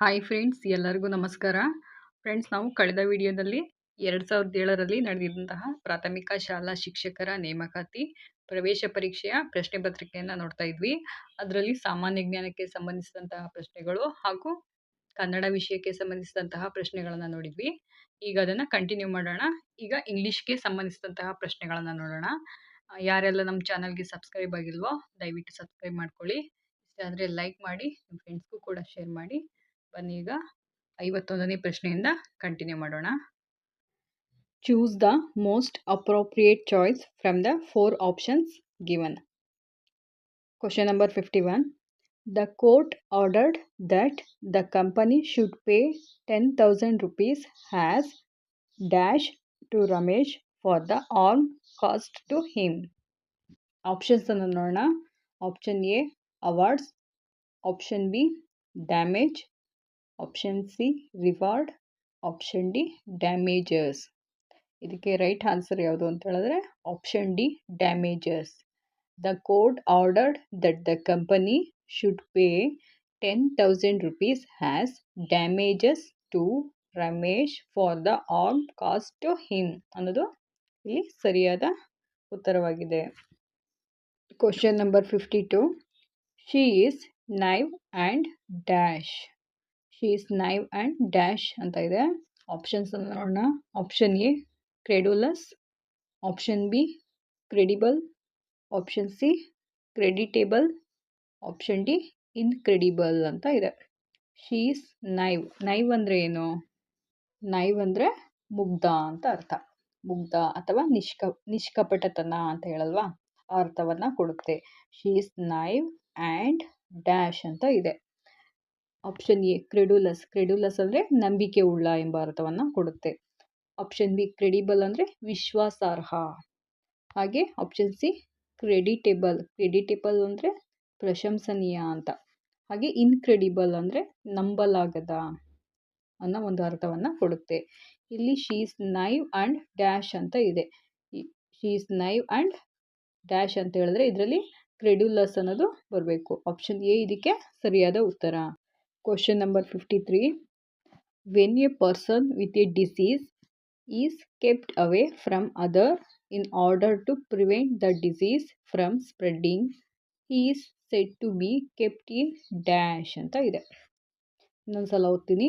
Hi friends ಎಲ್ಲರಿಗೂ ನಮಸ್ಕಾರ friends ನಾವು ಕಳೆದ ವಿಡಿಯೋದಲ್ಲಿ ಎರಡು ಸಾವಿರದ ಏಳರಲ್ಲಿ ನಡೆದಿದ್ದಂತಹ ಪ್ರಾಥಮಿಕ ಶಾಲಾ ಶಿಕ್ಷಕರ ನೇಮಕಾತಿ ಪ್ರವೇಶ ಪರೀಕ್ಷೆಯ ಪ್ರಶ್ನೆ ಪತ್ರಿಕೆಯನ್ನು ನೋಡ್ತಾ ಇದ್ವಿ ಅದರಲ್ಲಿ ಸಾಮಾನ್ಯ ಜ್ಞಾನಕ್ಕೆ ಸಂಬಂಧಿಸಿದಂತಹ ಪ್ರಶ್ನೆಗಳು ಹಾಗೂ ಕನ್ನಡ ವಿಷಯಕ್ಕೆ ಸಂಬಂಧಿಸಿದಂತಹ ಪ್ರಶ್ನೆಗಳನ್ನು ನೋಡಿದ್ವಿ ಈಗ ಅದನ್ನು ಕಂಟಿನ್ಯೂ ಮಾಡೋಣ ಈಗ ಇಂಗ್ಲೀಷ್ಗೆ ಸಂಬಂಧಿಸಿದಂತಹ ಪ್ರಶ್ನೆಗಳನ್ನು ನೋಡೋಣ ಯಾರೆಲ್ಲ ನಮ್ಮ ಚಾನಲ್ಗೆ ಸಬ್ಸ್ಕ್ರೈಬ್ ಆಗಿಲ್ವೋ ದಯವಿಟ್ಟು ಸಬ್ಸ್ಕ್ರೈಬ್ ಮಾಡ್ಕೊಳ್ಳಿ ಇಷ್ಟ ಆದರೆ ಲೈಕ್ ಮಾಡಿ ನಿಮ್ಮ ಫ್ರೆಂಡ್ಸ್ಗೂ ಕೂಡ ಶೇರ್ ಮಾಡಿ ಈಗ ಐವತ್ತೊಂದನೇ ಪ್ರಶ್ನೆಯಿಂದ ಕಂಟಿನ್ಯೂ ಮಾಡೋಣ choose the most appropriate choice from the four options given question number fifty one the court ordered that the company should pay ten thousand rupees has dash to Ramesh for the on cost to him ಅನ್ನು ನೋಡೋಣ option A awards option B damage option C reward option D damages ಇದಕ್ಕೆ right answer ಯಾವುದು ಅಂತ ಹೇಳಿದ್ರೆ option D damages the court ordered that the company should pay ten thousand rupees has damages to Ramesh for the all cost to him ಅನ್ನೋದು ಇಲ್ಲಿ ಸರಿಯಾದ ಉತ್ತರವಾಗಿದೆ question number fifty two she is naive and dash she's naive and dash ಅಂತ ಇದೆ options ನೋಡೋಣ option A credulous option B credible option C creditable option D incredible ಅಂತ ಇದೆ she's naive naive ಅಂದರೆ ಏನು ನೈವ್ ಅಂದರೆ ಮುಗ್ಧ ಅಂತ ಅರ್ಥ ಮುಗ್ಧ ಅಥವಾ ನಿಷ್ಕ ನಿಷ್ಕಪಟತನ ಅಂತ ಹೇಳಲ್ವಾ ಆ ಅರ್ಥವನ್ನು ಕೊಡುತ್ತೆ ಶೀಸ್ ನೈವ್ ಆ್ಯಂಡ್ ಡ್ಯಾಶ್ ಅಂತ ಇದೆ ಆಪ್ಷನ್ ಎ ಕ್ರೆಡುಲಸ್ ಕ್ರೆಡ್ಯುಲಸ್ ಅಂದರೆ ನಂಬಿಕೆ ಉಳ್ಳ ಎಂಬ ಅರ್ಥವನ್ನು ಕೊಡುತ್ತೆ ಆಪ್ಷನ್ ಬಿ ಕ್ರೆಡಿಬಲ್ ಅಂದರೆ ವಿಶ್ವಾಸಾರ್ಹ ಹಾಗೆ ಆಪ್ಷನ್ ಸಿ ಕ್ರೆಡಿಟೇಬಲ್ ಕ್ರೆಡಿಟೇಬಲ್ ಅಂದರೆ ಪ್ರಶಂಸನೀಯ ಅಂತ ಹಾಗೆ ಇನ್ಕ್ರೆಡಿಬಲ್ ಅಂದರೆ ನಂಬಲಾಗದ ಅನ್ನೋ ಒಂದು ಅರ್ಥವನ್ನು ಕೊಡುತ್ತೆ ಇಲ್ಲಿ ಶೀಸ್ ನೈವ್ ಆ್ಯಂಡ್ ಡ್ಯಾಶ್ ಅಂತ ಇದೆ ಶೀಸ್ ನೈವ್ ಆ್ಯಂಡ್ ಡ್ಯಾಶ್ ಅಂತ ಹೇಳಿದ್ರೆ ಇದರಲ್ಲಿ ಕ್ರೆಡ್ಯುಲಸ್ ಅನ್ನೋದು ಬರಬೇಕು ಆಪ್ಷನ್ ಎ ಇದಕ್ಕೆ ಸರಿಯಾದ ಉತ್ತರ Question number 53. When a person with a disease is kept away from other in order to prevent the disease from spreading, he is said to be kept in dash. ಅಂತ ಇದೆ ಇನ್ನೊಂದು ಸಲ ಓದ್ತೀನಿ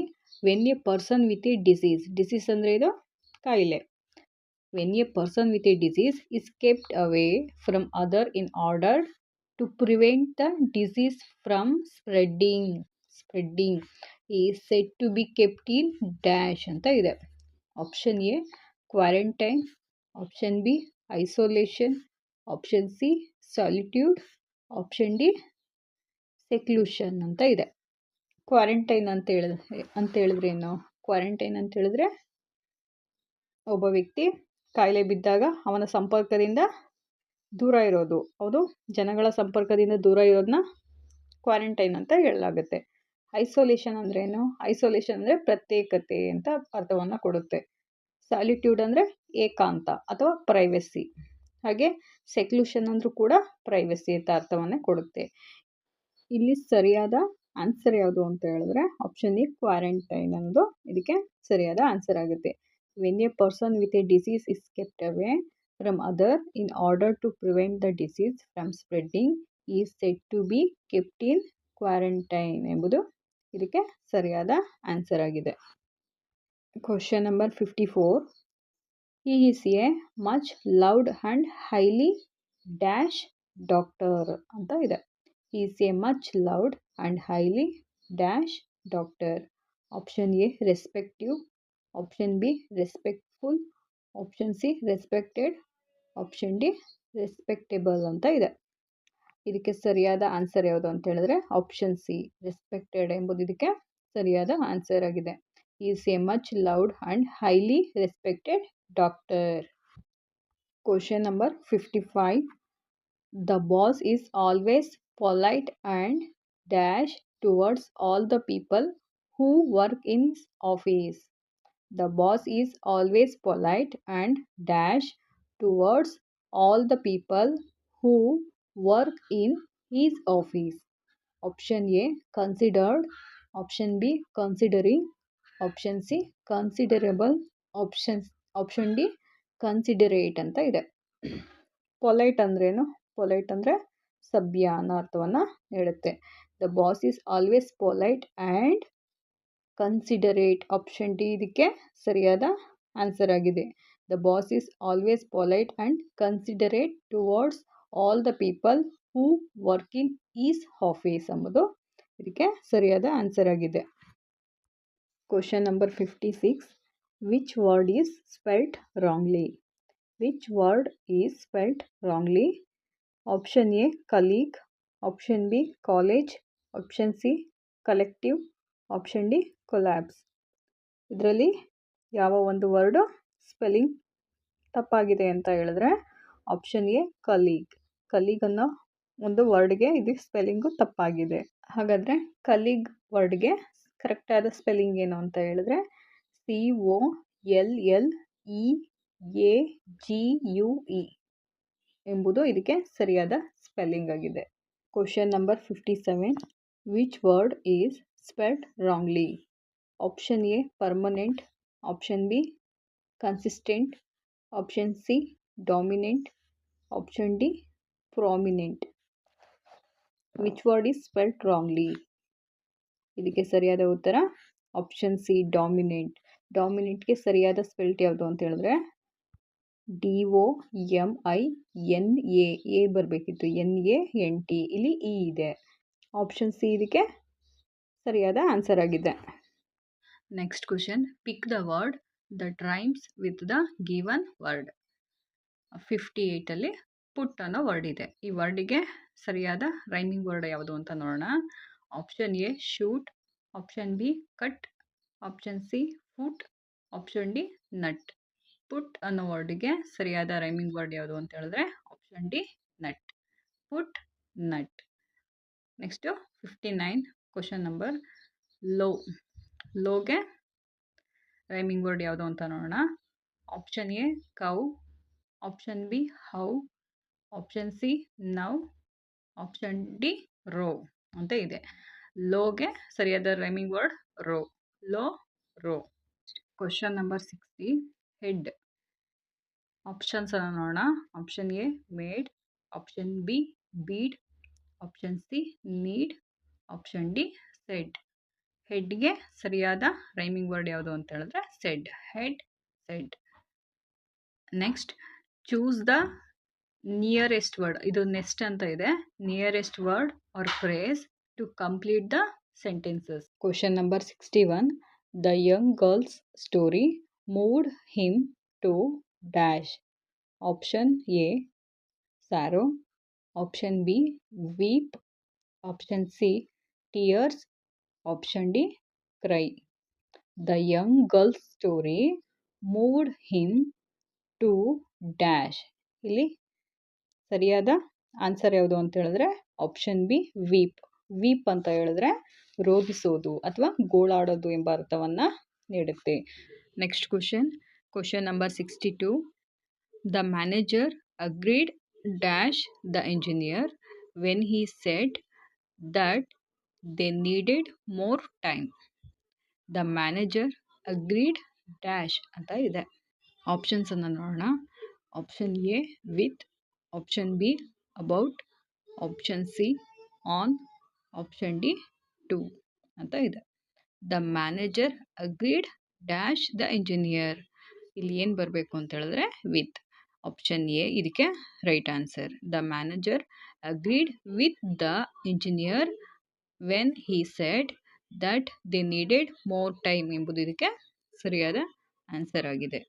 when a person with a disease disease ಅಂದರೆ ಇದು ಕಾಯಿಲೆ when a person with a disease is kept away from other in order to prevent the disease from spreading spreading is set to be kept in dash ಅಂತ ಇದೆ option A quarantine option B isolation option C solitude option D seclusion ಅಂತ ಇದೆ quarantine ಅಂತ ಹೇಳ ಅಂತ ಹೇಳಿದ್ರೆ ಏನು quarantine ಅಂತ ಹೇಳಿದ್ರೆ ಒಬ್ಬ ವ್ಯಕ್ತಿ ಕಾಯಿಲೆ ಬಿದ್ದಾಗ ಅವನ ಸಂಪರ್ಕದಿಂದ ದೂರ ಇರೋದು ಹೌದು ಜನಗಳ ಸಂಪರ್ಕದಿಂದ ದೂರ ಇರೋದನ್ನ ಕ್ವಾರಂಟೈನ್ ಅಂತ ಹೇಳಲಾಗುತ್ತೆ ಐಸೋಲೇಷನ್ ಅಂದ್ರೇನು ಐಸೋಲೇಷನ್ ಅಂದರೆ ಪ್ರತ್ಯೇಕತೆ ಅಂತ ಅರ್ಥವನ್ನು ಕೊಡುತ್ತೆ ಸಾಲಿಟ್ಯೂಡ್ ಅಂದರೆ ಏಕಾಂತ ಅಥವಾ ಪ್ರೈವಸಿ ಹಾಗೆ ಸೆಕ್ಲೂಷನ್ ಅಂದರೂ ಕೂಡ ಪ್ರೈವಸಿ ಅಂತ ಅರ್ಥವನ್ನೇ ಕೊಡುತ್ತೆ ಇಲ್ಲಿ ಸರಿಯಾದ ಆನ್ಸರ್ ಯಾವುದು ಅಂತ ಹೇಳಿದ್ರೆ ಆಪ್ಷನ್ ಇ ಕ್ವಾರಂಟೈನ್ ಅನ್ನೋದು ಇದಕ್ಕೆ ಸರಿಯಾದ ಆನ್ಸರ್ ಆಗುತ್ತೆ when a person with a disease is kept away from other in order to prevent the disease from spreading is set to be kept in quarantine ಎಂಬುದು ಇದಕ್ಕೆ ಸರಿಯಾದ ಆನ್ಸರ್ ಆಗಿದೆ question number fifty four he is a much loved and highly dash doctor ಅಂತ ಇದೆ is a much loved and highly dash doctor option A respective option B respectful option C respected option D respectable ಅಂತ ಇದೆ ಇದಕ್ಕೆ ಸರಿಯಾದ answer ಯಾವುದು ಅಂತ ಹೇಳಿದ್ರೆ option C respected ಎಂಬುದು ಇದಕ್ಕೆ ಸರಿಯಾದ ಆನ್ಸರ್ ಆಗಿದೆ is a much loved and highly respected doctor question number fifty five the boss is always polite and dash towards all the people who work in office the boss is always polite and dash towards all the people who work in is office option A considered option B considering option C considerable options option D considerate ಅಂತ ಇದೆ polite ಅಂದ್ರೇನು polite ಅಂದರೆ ಸಭ್ಯ ಅನ್ನೋ ಅರ್ಥವನ್ನು ನೀಡುತ್ತೆ the boss is always polite and considerate option D ಇದಕ್ಕೆ ಸರಿಯಾದ ಆನ್ಸರ್ ಆಗಿದೆ the boss is always polite and considerate towards all the people who work in is office ಎಂಬುದು ಇದಕ್ಕೆ ಸರಿಯಾದ ಆನ್ಸರ್ ಆಗಿದೆ question number fifty six which word is spelt wrongly which word is spelt wrongly option A colleague option B college option C collective option D collabs ಇದರಲ್ಲಿ ಯಾವ ಒಂದು word spelling ತಪ್ಪಾಗಿದೆ ಅಂತ ಹೇಳಿದ್ರೆ ಆಪ್ಷನ್ ಎ ಕಲೀಗ್ ಕಲೀಗ್ ಅನ್ನೋ ಒಂದು ವರ್ಡ್ಗೆ ಇದು spelling ತಪ್ಪಾಗಿದೆ ಹಾಗಾದರೆ ಕಲೀಗ್ ವರ್ಡ್ಗೆ ಕರೆಕ್ಟಾದ ಸ್ಪೆಲ್ಲಿಂಗ್ ಏನು ಅಂತ ಹೇಳಿದ್ರೆ C O L L E A G U E ಎಂಬುದು ಇದಕ್ಕೆ ಸರಿಯಾದ ಸ್ಪೆಲ್ಲಿಂಗ್ ಆಗಿದೆ question number fifty seven which word is spelled wrongly option A permanent option B consistent option C dominant option D prominent which word is spelt wrongly ಇದಕ್ಕೆ ಸರಿಯಾದ ಉತ್ತರ option C dominant ಡಾಮಿನೆಂಟ್ಗೆ ಸರಿಯಾದ spelt ಯಾವುದು ಅಂತ ಹೇಳಿದ್ರೆ D O M I N A A ಬರಬೇಕಿತ್ತು N A N T ಇಲ್ಲಿ ಇ e ಇದೆ ಆಪ್ಷನ್ ಸಿ ಇದಕ್ಕೆ ಸರಿಯಾದ ಆನ್ಸರ್ ಆಗಿದೆ next question pick the word that rhymes with the given word fifty ಏಯ್ಟಲ್ಲಿ put ಅನ್ನೋ ವರ್ಡ್ ಇದೆ ಈ ವರ್ಡಿಗೆ ಸರಿಯಾದ ರೈಮಿಂಗ್ ವರ್ಡ್ ಯಾವುದು ಅಂತ ನೋಡೋಣ option A shoot option B cut option C put option D nut put ಅನ್ನೋ ವರ್ಡಿಗೆ ಸರಿಯಾದ ರೈಮಿಂಗ್ ವರ್ಡ್ ಯಾವುದು ಅಂತ ಹೇಳಿದ್ರೆ option D nut put nut next fifty nine question number low ಲೋಗೆ rhyming word ಯಾವುದು ಅಂತ ನೋಡೋಣ option A cow option B how option C now option D row ಅಂತ ಇದೆ ಲೋಗೆ ಸರಿಯಾದ rhyming word row low row question number sixty head options ಅನ್ನು ನೋಡೋಣ option A made option B bead option C need option D said ಹೆಡ್ಗೆ ಸರಿಯಾದ rhyming word ಯಾವುದು ಅಂತ ಹೇಳಿದ್ರೆ said head said next choose the nearest word ಇದು nest ಅಂತ ಇದೆ nearest word or phrase to complete the sentences question number sixty one the young girl's story moved him to dash option A sorrow option B weep option C tears option D cry the young girl's story moved him to dash ಇಲ್ಲಿ ಸರಿಯಾದ answer ಯಾವುದು ಅಂತ ಹೇಳಿದ್ರೆ option B weep weep ಅಂತ ಹೇಳಿದ್ರೆ ರೋಗಿಸೋದು ಅಥವಾ ಗೋಳಾಡೋದು ಎಂಬ ಅರ್ಥವನ್ನು ನೀಡುತ್ತೆ next question question number sixty two the manager agreed dash the engineer when he said that they needed more time the manager agreed dash ಅಂತ ಇದೆ ಆಪ್ಷನ್ಸನ್ನು ನೋಡೋಣ option A with option B about option C on option D to ಅಂತ ಇದೆ the manager agreed dash the engineer ಇಲ್ಲಿ ಏನು ಬರಬೇಕು ಅಂತ ಹೇಳಿದ್ರೆ ವಿತ್ ಆಪ್ಷನ್ ಎ ಇದಕ್ಕೆ right answer the manager agreed with the engineer when he said that they needed more time ಎಂಬುದು ಇದಕ್ಕೆ ಸರಿಯಾದ ಆನ್ಸರ್ ಆಗಿದೆ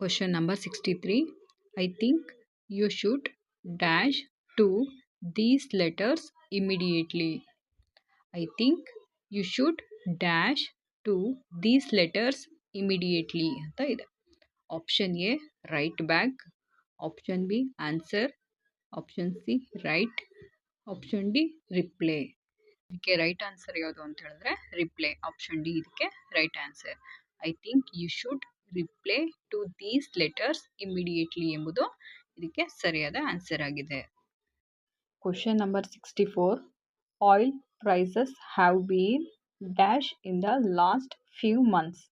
question number sixty three I think You should dash to these letters immediately. I think you should dash to these letters immediately. ಅಂತ ಇದೆ option A write back option B answer option C write option D reply ಇದಕ್ಕೆ right answer ಯಾವುದು ಅಂತ ಹೇಳಿದ್ರೆ reply option D ಇದಕ್ಕೆ right answer I think you should reply to these letters immediately ಎಂಬುದು ಇದಕ್ಕೆ ಸರಿಯಾದ ಆನ್ಸರ್ ಆಗಿದೆ question number sixty four oil prices have been dash in the last few months.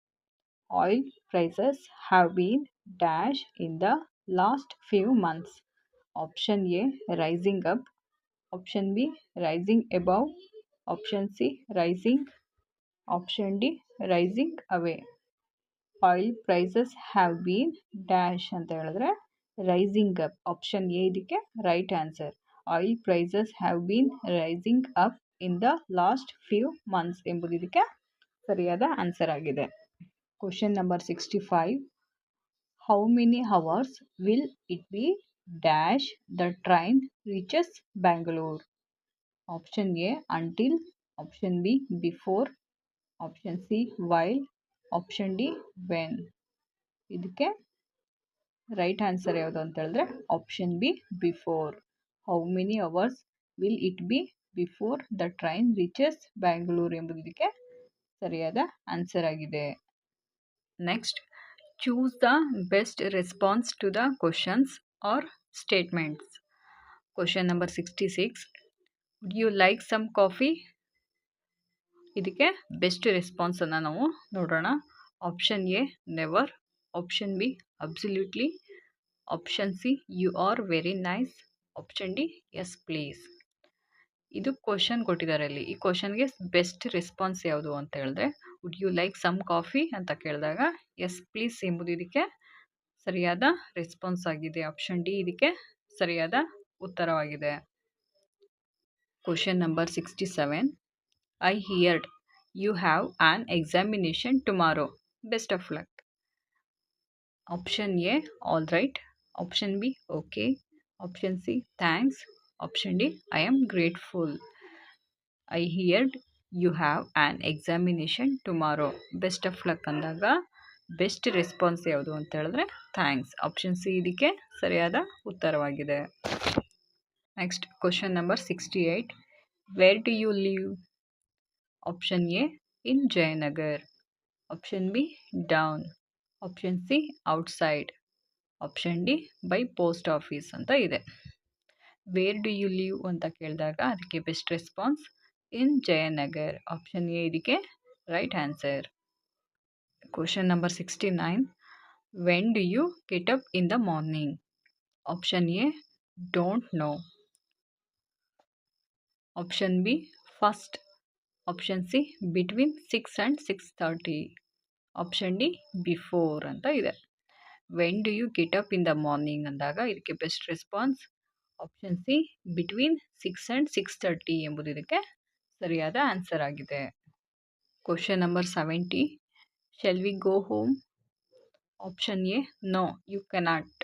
Oil prices have been dash in the last few months. Option A rising up. Option B rising above. Option C rising. Option D rising away. Oil prices have been dash ಅಂತ ಹೇಳಿದ್ರೆ rising up option A ಇದಕ್ಕೆ right answer oil prices have been rising up in the last few months ಎಂಬುದು ಇದಕ್ಕೆ ಸರಿಯಾದ answer ಆಗಿದೆ question number sixty five how many hours will it be dash the train reaches Bangalore option A until option B before option C while option D when ಇದಕ್ಕೆ right answer ಯಾವುದು ಅಂತ ಹೇಳಿದ್ರೆ option B before how many hours will it be before the train reaches Bangalore ಎಂಬುದಕ್ಕೆ ಸರಿಯಾದ answer ಆಗಿದೆ next choose the best response to the questions or statements question number sixty six would you like some coffee ಇದಕ್ಕೆ best ರೆಸ್ಪಾನ್ಸನ್ನು ನಾವು ನೋಡೋಣ option A never option B absolutely option C you are very nice option D yes please ಇದು question ಕೊಟ್ಟಿದ್ದಾರೆ ಅಲ್ಲಿ ಈ ಕ್ವಶನ್ಗೆ best response ಯಾವುದು ಅಂತ ಹೇಳಿದ್ರೆ would you like some coffee ಅಂತ ಕೇಳಿದಾಗ ಎಸ್ ಪ್ಲೀಸ್ ಎಂಬುದು ಇದಕ್ಕೆ ಸರಿಯಾದ ರೆಸ್ಪಾನ್ಸ್ ಆಗಿದೆ ಆಪ್ಷನ್ ಡಿ ಇದಕ್ಕೆ ಸರಿಯಾದ ಉತ್ತರವಾಗಿದೆ question number sixty seven I heard you have an examination tomorrow best of luck option A all right option B okay option C thanks option D I am grateful I heard you have an examination tomorrow best of luck ಅಂದಾಗ best response ಯಾವುದು ಅಂತ ಹೇಳಿದ್ರೆ thanks option C ಇದಕ್ಕೆ ಸರಿಯಾದ ಉತ್ತರವಾಗಿದೆ next question number sixty eight where do you live option A in Jayanagar option B down Option C outside. Option D by post office anta ide. Where do you live anta kelidaaga adakke best response in Jayanagar. Option A ಇದಕ್ಕೆ right answer. Question number 69. When do you get up in the morning? Option A don't know. Option B first. Option C between 6 and 6:30. Option D before ಅಂತ ಇದೆ when do you get up in the morning ಅಂದಾಗ ಇದಕ್ಕೆ best response option C between six and six thirty ಎಂಬುದು ಇದಕ್ಕೆ ಸರಿಯಾದ answer ಆಗಿದೆ question number seventy shall we go home option A no you cannot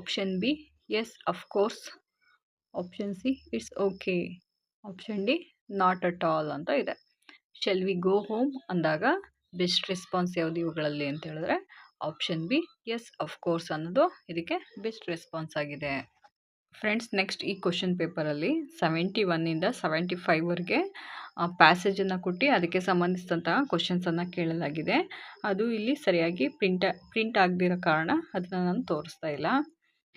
option B yes of course option C it's okay option D not at all ಅಂತ ಇದೆ shall we go home ಅಂದಾಗ best response ಯಾವುದು ಇವುಗಳಲ್ಲಿ ಅಂತ ಹೇಳಿದ್ರೆ option B yes of course ಅನ್ನೋದು ಇದಕ್ಕೆ best response ಆಗಿದೆ ಫ್ರೆಂಡ್ಸ್ ನೆಕ್ಸ್ಟ್ ಈ ಕ್ವಶನ್ ಪೇಪರಲ್ಲಿ ಸೆವೆಂಟಿ ಒನ್ನಿಂದ ಸೆವೆಂಟಿ ಫೈವ್ವರೆಗೆ ಪ್ಯಾಸೇಜನ್ನು ಕೊಟ್ಟು ಅದಕ್ಕೆ ಸಂಬಂಧಿಸಿದಂತಹ ಕ್ವಶನ್ಸನ್ನು ಕೇಳಲಾಗಿದೆ ಅದು ಇಲ್ಲಿ ಸರಿಯಾಗಿ ಪ್ರಿಂಟ ಪ್ರಿಂಟ್ ಆಗದಿರೋ ಕಾರಣ ಅದನ್ನು ನಾನು ತೋರಿಸ್ತಾ ಇಲ್ಲ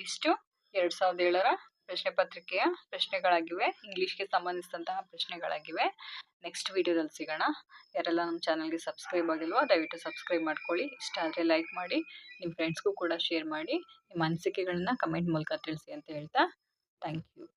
ಇಷ್ಟು ಎರಡು ಸಾವಿರದ ಏಳರ ಪ್ರಶ್ನೆ ಪತ್ರಿಕೆಯ ಪ್ರಶ್ನೆಗಳಾಗಿವೆ ಇಂಗ್ಲೀಷ್ಗೆ ಸಂಬಂಧಿಸಿದಂತಹ ಪ್ರಶ್ನೆಗಳಾಗಿವೆ ನೆಕ್ಸ್ಟ್ ವಿಡಿಯೋದಲ್ಲಿ ಸಿಗೋಣ ಯಾರೆಲ್ಲ ನಮ್ಮ ಚಾನಲ್ಗೆ ಸಬ್ಸ್ಕ್ರೈಬ್ ಆಗಿಲ್ವೋ ದಯವಿಟ್ಟು ಸಬ್ಸ್ಕ್ರೈಬ್ ಮಾಡ್ಕೊಳ್ಳಿ ಇಷ್ಟ ಆದರೆ ಲೈಕ್ ಮಾಡಿ ನಿಮ್ಮ ಫ್ರೆಂಡ್ಸ್ಗೂ ಕೂಡ ಶೇರ್ ಮಾಡಿ ನಿಮ್ಮ ಅನಿಸಿಕೆಗಳನ್ನ ಕಮೆಂಟ್ ಮೂಲಕ ತಿಳಿಸಿ ಅಂತ ಹೇಳ್ತಾ ಥ್ಯಾಂಕ್ ಯು